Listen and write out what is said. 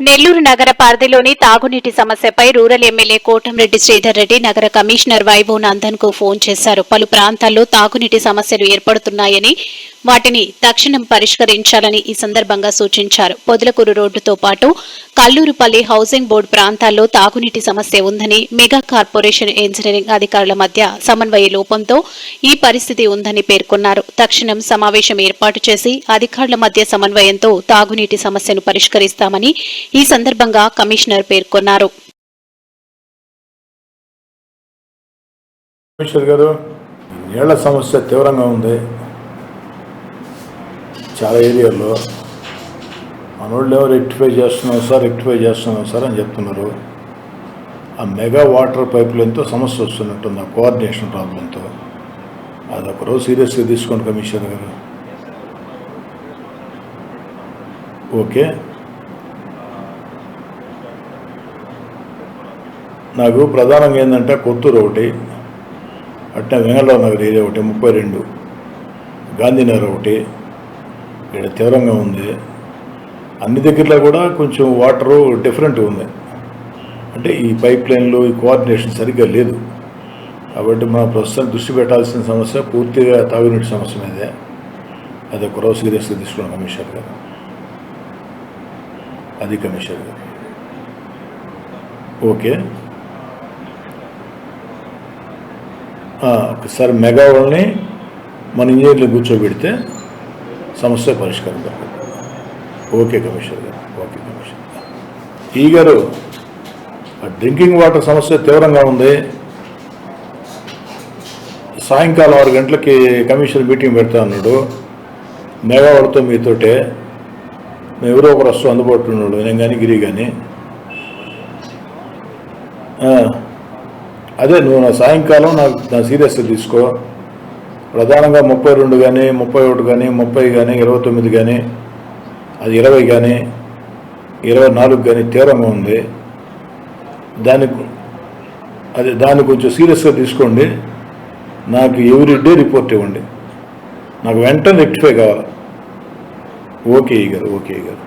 నెల్లూరు నగర పరిధిలోని తాగునీటి సమస్యపై రూరల్ ఎమ్మెల్యే కోటంరెడ్డి శ్రీధర్ రెడ్డి నగర కమిషనర్ వైభవ్ నందన్కు ఫోన్ చేశారు. పలు ప్రాంతాల్లో తాగునీటి సమస్యలు ఏర్పడుతున్నాయని వాటిని తక్షణం పరిష్కరించాలని ఈ సందర్భంగా సూచించారు. పొదలకూరు రోడ్డుతో పాటు కల్లూరుపల్లి హౌసింగ్ బోర్డు ప్రాంతాల్లో తాగునీటి సమస్య ఉందని మెగా కార్పొరేషన్ ఇంజనీరింగ్ అధికారుల మధ్య సమన్వయ లోపంతో ఈ పరిస్థితి ఉందని పేర్కొన్నారు. తక్షణం సమావేశం ఏర్పాటు చేసి అధికారుల మధ్య సమన్వయంతో తాగునీటి సమస్యను పరిష్కరిస్తామని ఈ సందర్భంగా కమిషనర్ పేర్కొన్నారు. కమిషనర్ గారు నీళ్ళ సమస్య తీవ్రంగా ఉంది. చాలా ఏరియాల్లో మనోళ్ళు ఎవరు రెక్టిఫై చేస్తున్నాం సార్ రెక్టిఫై చేస్తున్నాం సార్ అని చెప్తున్నారు. ఆ మెగా వాటర్ పైప్ లైన్తో సమస్య వస్తున్నట్టుంది ఆ కోఆర్డినేషన్ ప్రాబ్లంతో. అది ఒకరోజు సీరియస్గా తీసుకోండి కమిషనర్ గారు. ఓకే. నాకు ప్రధానంగా ఏంటంటే కొత్తూరు ఒకటి అట్నే వెంగళరావు నగర్ ఏరియా ఒకటి ముప్పై రెండు. గాంధీనగర్ ఒకటి ఇక్కడ తీవ్రంగా ఉంది. అన్ని దగ్గరలో కూడా కొంచెం వాటరు డిఫరెంట్ ఉంది. అంటే ఈ పైప్ లైన్లు ఈ కోఆర్డినేషన్ సరిగ్గా లేదు. కాబట్టి మనం ప్రస్తుతం దృష్టి పెట్టాల్సిన సమస్య పూర్తిగా తాగునీటి సమస్య మీదే. అది ఒక రోజు సీరియస్గా తీసుకున్నాం కమిషనర్ గారు. అది కమిషనర్ గారు. ఓకే. సార్ ఒకసారి మెగా వాళ్ళని మన ఇంజనీర్లు కూర్చోబెడితే సమస్య పరిష్కారం దొరకదు ఓకే కమిషనర్ గారు. ఓకే కమిషనర్ గారు. ఈ గారు డ్రింకింగ్ వాటర్ సమస్య తీవ్రంగా ఉంది. సాయంకాలం ఆరు గంటలకి కమిషనర్ మీటింగ్ పెడతా అన్నాడు మెగా మీతోటే. మేము ఎవరో ఒకరు వస్తూ అందుబాటులో ఉన్నాడు నేను కానీ గిరి కానీ అదే నువ్వు నా సాయంకాలం నాకు నా సీరియస్గా తీసుకో. ప్రధానంగా ముప్పై రెండు కానీ ముప్పై ఒకటి కానీ ముప్పై కానీ ఇరవై తొమ్మిది కానీ అది ఇరవై కానీ ఇరవై నాలుగు కానీ తీవ్రంగా ఉంది. దాని అదే దాన్ని కొంచెం సీరియస్గా తీసుకోండి. నాకు ఎవ్రీ డే రిపోర్ట్ ఇవ్వండి. నాకు వెంటనే రెక్టిఫై కావాలి. ఓకే ఈ గారు ఓకే ఈ గారు